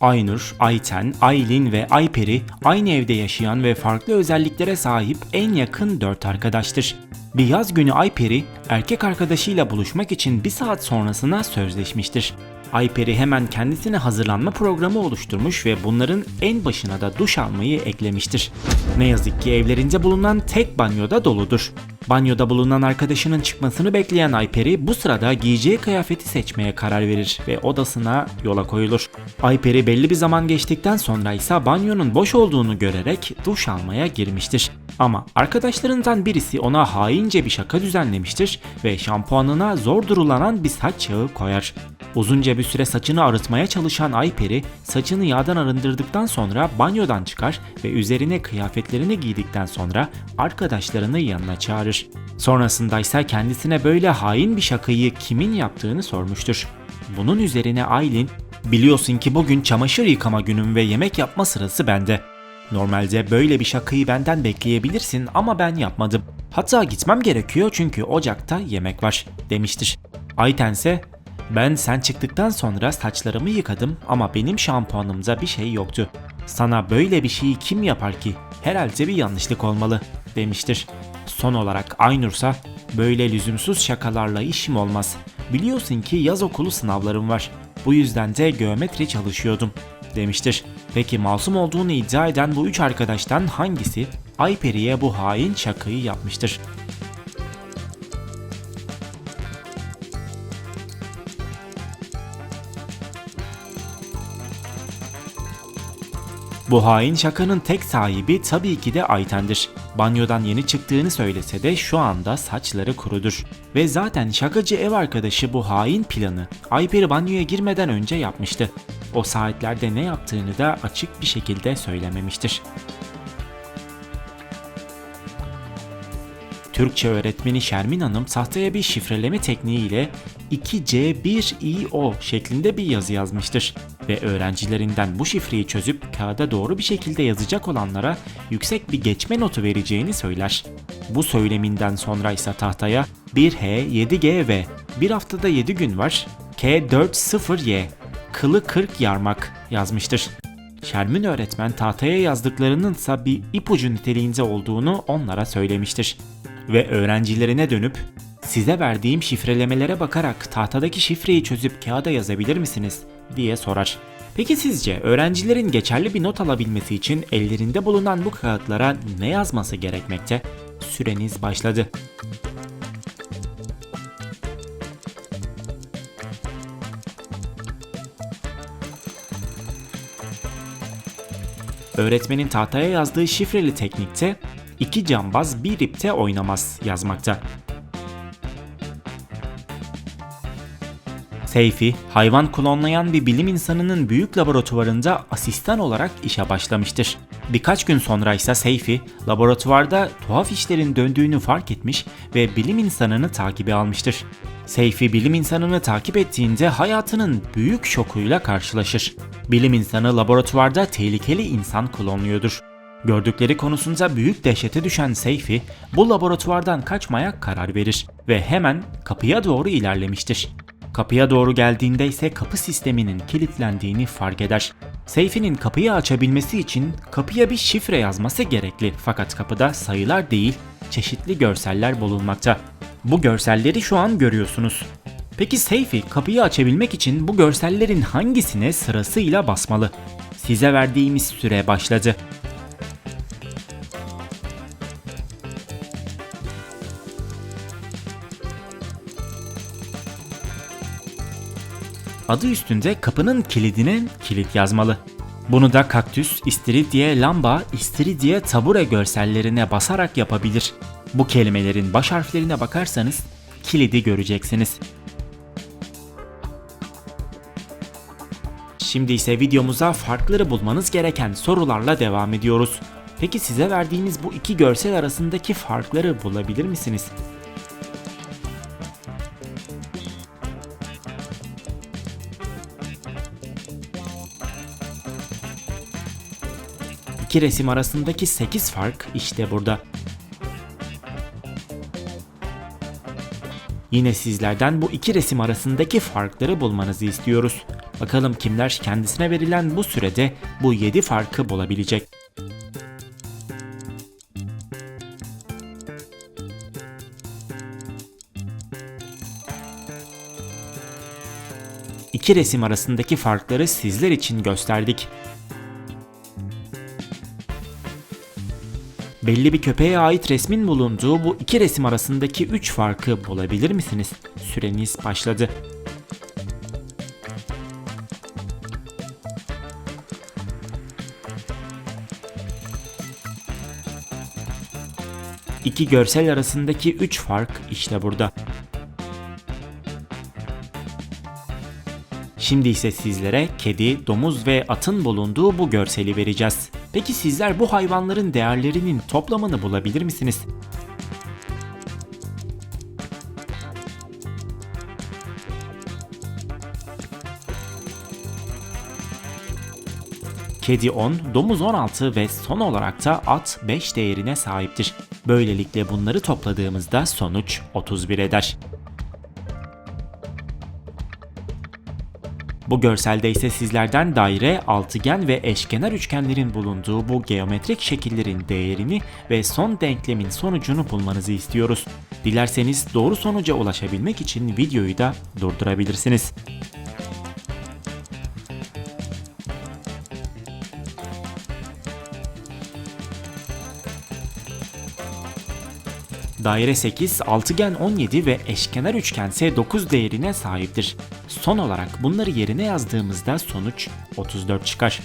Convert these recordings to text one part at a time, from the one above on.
Aynur, Ayten, Aylin ve Ayperi aynı evde yaşayan ve farklı özelliklere sahip en yakın dört arkadaştır. Bir yaz günü Ayperi erkek arkadaşıyla buluşmak için bir saat sonrasına sözleşmiştir. Ayperi hemen kendisine hazırlanma programı oluşturmuş ve bunların en başına da duş almayı eklemiştir. Ne yazık ki evlerinde bulunan tek banyoda doludur. Banyoda bulunan arkadaşının çıkmasını bekleyen Ayperi bu sırada giyeceği kıyafeti seçmeye karar verir ve odasına yola koyulur. Ayperi belli bir zaman geçtikten sonra ise banyonun boş olduğunu görerek duş almaya girmiştir. Ama arkadaşlarından birisi ona haince bir şaka düzenlemiştir ve şampuanına zor durulanan bir saç yağı koyar. Uzunca bir süre saçını arıtmaya çalışan Ayperi saçını yağdan arındırdıktan sonra banyodan çıkar ve üzerine kıyafetlerini giydikten sonra arkadaşlarını yanına çağırır. Sonrasında ise kendisine böyle hain bir şakayı kimin yaptığını sormuştur. Bunun üzerine Aylin, biliyorsun ki bugün çamaşır yıkama günüm ve yemek yapma sırası bende. Normalde böyle bir şakayı benden bekleyebilirsin ama ben yapmadım. Hatta gitmem gerekiyor çünkü ocakta yemek var demiştir. Ayten ise ben sen çıktıktan sonra saçlarımı yıkadım ama benim şampuanımda bir şey yoktu. Sana böyle bir şeyi kim yapar ki? Herhalde bir yanlışlık olmalı demiştir. Son olarak Aynursa böyle lüzumsuz şakalarla işim olmaz. Biliyorsun ki yaz okulu sınavlarım var. Bu yüzden de geometri çalışıyordum demiştir. Peki masum olduğunu iddia eden bu üç arkadaştan hangisi Ayperi'ye bu hain şakayı yapmıştır? Bu hain şakanın tek sahibi tabii ki de Ayten'dir. Banyodan yeni çıktığını söylese de şu anda saçları kurudur. Ve zaten şakacı ev arkadaşı bu hain planı Ayperi banyoya girmeden önce yapmıştı. O saatlerde ne yaptığını da açık bir şekilde söylememiştir. Türkçe öğretmeni Şermin Hanım tahtaya bir şifreleme tekniğiyle 2C1İO şeklinde bir yazı yazmıştır ve öğrencilerinden bu şifreyi çözüp kağıda doğru bir şekilde yazacak olanlara yüksek bir geçme notu vereceğini söyler. Bu söyleminden sonra ise tahtaya 1H 7G ve bir haftada 7 gün var K40Y kılı 40 yarmak yazmıştır. Şermin öğretmen tahtaya yazdıklarının ise bir ipucu niteliğinde olduğunu onlara söylemiştir. Ve öğrencilerine dönüp size verdiğim şifrelemelere bakarak tahtadaki şifreyi çözüp kağıda yazabilir misiniz diye sorar. Peki sizce öğrencilerin geçerli bir not alabilmesi için ellerinde bulunan bu kağıtlara ne yazması gerekmekte? Süreniz başladı. Öğretmenin tahtaya yazdığı şifreli teknikte iki cambaz bir ipte oynamaz yazmakta. Seyfi, hayvan klonlayan bir bilim insanının büyük laboratuvarında asistan olarak işe başlamıştır. Birkaç gün sonra ise Seyfi, laboratuvarda tuhaf işlerin döndüğünü fark etmiş ve bilim insanını takibe almıştır. Seyfi bilim insanını takip ettiğinde hayatının büyük şokuyla karşılaşır. Bilim insanı laboratuvarda tehlikeli insan klonluyordur. Gördükleri konusunda büyük dehşete düşen Seyfi bu laboratuvardan kaçmaya karar verir ve hemen kapıya doğru ilerlemiştir. Kapıya doğru geldiğinde ise kapı sisteminin kilitlendiğini fark eder. Seyfi'nin kapıyı açabilmesi için kapıya bir şifre yazması gerekli fakat kapıda sayılar değil çeşitli görseller bulunmakta. Bu görselleri şu an görüyorsunuz. Peki Seyfi kapıyı açabilmek için bu görsellerin hangisine sırasıyla basmalı? Size verdiğimiz süre başladı. Adı üstünde kapının kilidine kilit yazmalı. Bunu da kaktüs, istiridye, lamba, istiridye, tabure görsellerine basarak yapabilir. Bu kelimelerin baş harflerine bakarsanız kilidi göreceksiniz. Şimdi ise videomuza farkları bulmanız gereken sorularla devam ediyoruz. Peki size verdiğimiz bu iki görsel arasındaki farkları bulabilir misiniz? İki resim arasındaki 8 fark işte burada. Yine sizlerden bu iki resim arasındaki farkları bulmanızı istiyoruz. Bakalım kimler kendisine verilen bu sürede bu 7 farkı bulabilecek. İki resim arasındaki farkları sizler için gösterdik. Belli bir köpeğe ait resmin bulunduğu bu iki resim arasındaki 3 farkı bulabilir misiniz? Süreniz başladı. İki görsel arasındaki 3 fark işte burada. Şimdi ise sizlere kedi, domuz ve atın bulunduğu bu görseli vereceğiz. Peki sizler bu hayvanların değerlerinin toplamını bulabilir misiniz? Kedi 10, domuz 16 ve son olarak da at 5 değerine sahiptir. Böylelikle bunları topladığımızda sonuç 31 eder. Bu görselde ise sizlerden daire, altıgen ve eşkenar üçgenlerin bulunduğu bu geometrik şekillerin değerini ve son denklemin sonucunu bulmanızı istiyoruz. Dilerseniz doğru sonuca ulaşabilmek için videoyu da durdurabilirsiniz. Daire 8, altıgen 17 ve eşkenar üçgen ise 9 değerine sahiptir. Son olarak bunları yerine yazdığımızda sonuç 34 çıkar.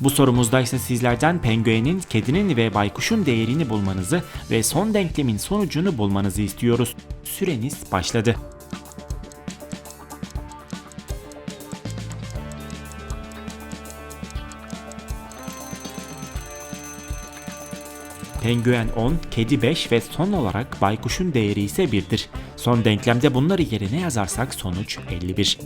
Bu sorumuzda ise sizlerden penguenin, kedinin ve baykuşun değerini bulmanızı ve son denklemin sonucunu bulmanızı istiyoruz. Süreniz başladı. Penguen 10, kedi 5 ve son olarak baykuşun değeri ise 1'dir. Son denklemde bunları yerine yazarsak sonuç 51.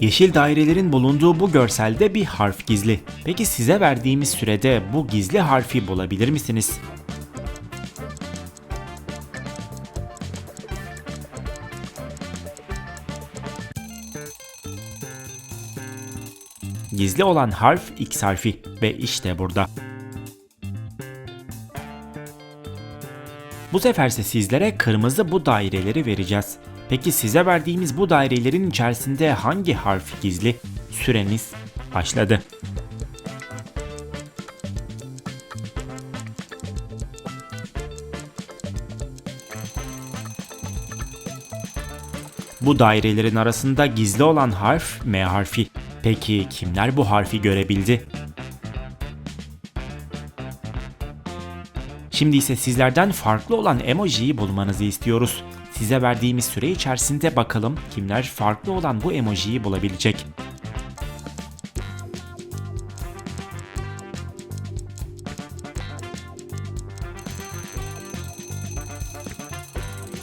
Yeşil dairelerin bulunduğu bu görselde bir harf gizli. Peki size verdiğimiz sürede bu gizli harfi bulabilir misiniz? Gizli olan harf X harfi ve işte burada. Bu seferse sizlere kırmızı bu daireleri vereceğiz. Peki size verdiğimiz bu dairelerin içerisinde hangi harf gizli? Süreniz başladı. Bu dairelerin arasında gizli olan harf M harfi. Peki kimler bu harfi görebildi? Şimdi ise sizlerden farklı olan emojiyi bulmanızı istiyoruz. Size verdiğimiz süre içerisinde bakalım kimler farklı olan bu emojiyi bulabilecek.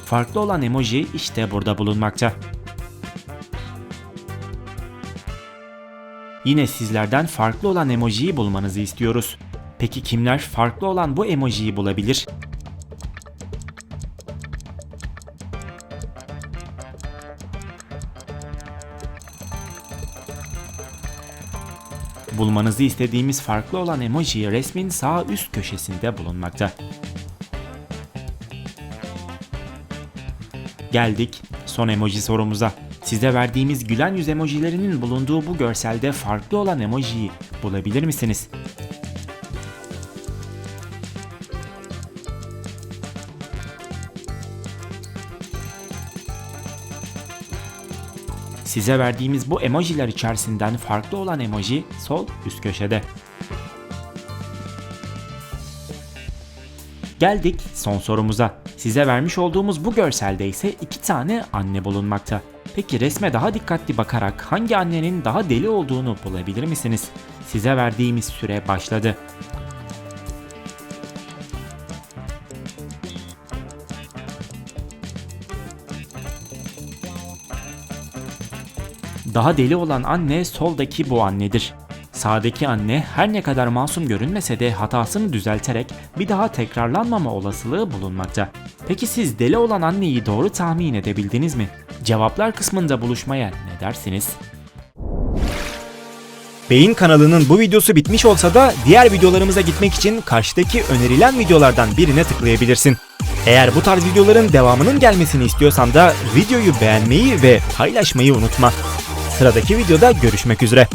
Farklı olan emoji işte burada bulunmakta. Yine sizlerden farklı olan emojiyi bulmanızı istiyoruz. Peki kimler farklı olan bu emojiyi bulabilir? Bulmanızı istediğimiz farklı olan emoji resmin sağ üst köşesinde bulunmakta. Geldik son emoji sorumuza. Size verdiğimiz gülen yüz emojilerinin bulunduğu bu görselde farklı olan emojiyi bulabilir misiniz? Size verdiğimiz bu emojiler içerisinden farklı olan emoji sol üst köşede. Geldik son sorumuza. Size vermiş olduğumuz bu görselde ise iki tane anne bulunmakta. Peki resme daha dikkatli bakarak hangi annenin daha deli olduğunu bulabilir misiniz? Size verdiğimiz süre başladı. Daha deli olan anne soldaki bu annedir. Sağdaki anne her ne kadar masum görünmese de hatasını düzelterek bir daha tekrarlanmama olasılığı bulunmakta. Peki siz deli olan anneyi doğru tahmin edebildiniz mi? Cevaplar kısmında buluşmaya ne dersiniz? Beyin kanalının bu videosu bitmiş olsa da diğer videolarımıza gitmek için karşıdaki önerilen videolardan birine tıklayabilirsin. Eğer bu tarz videoların devamının gelmesini istiyorsan da videoyu beğenmeyi ve paylaşmayı unutma. Sıradaki videoda görüşmek üzere.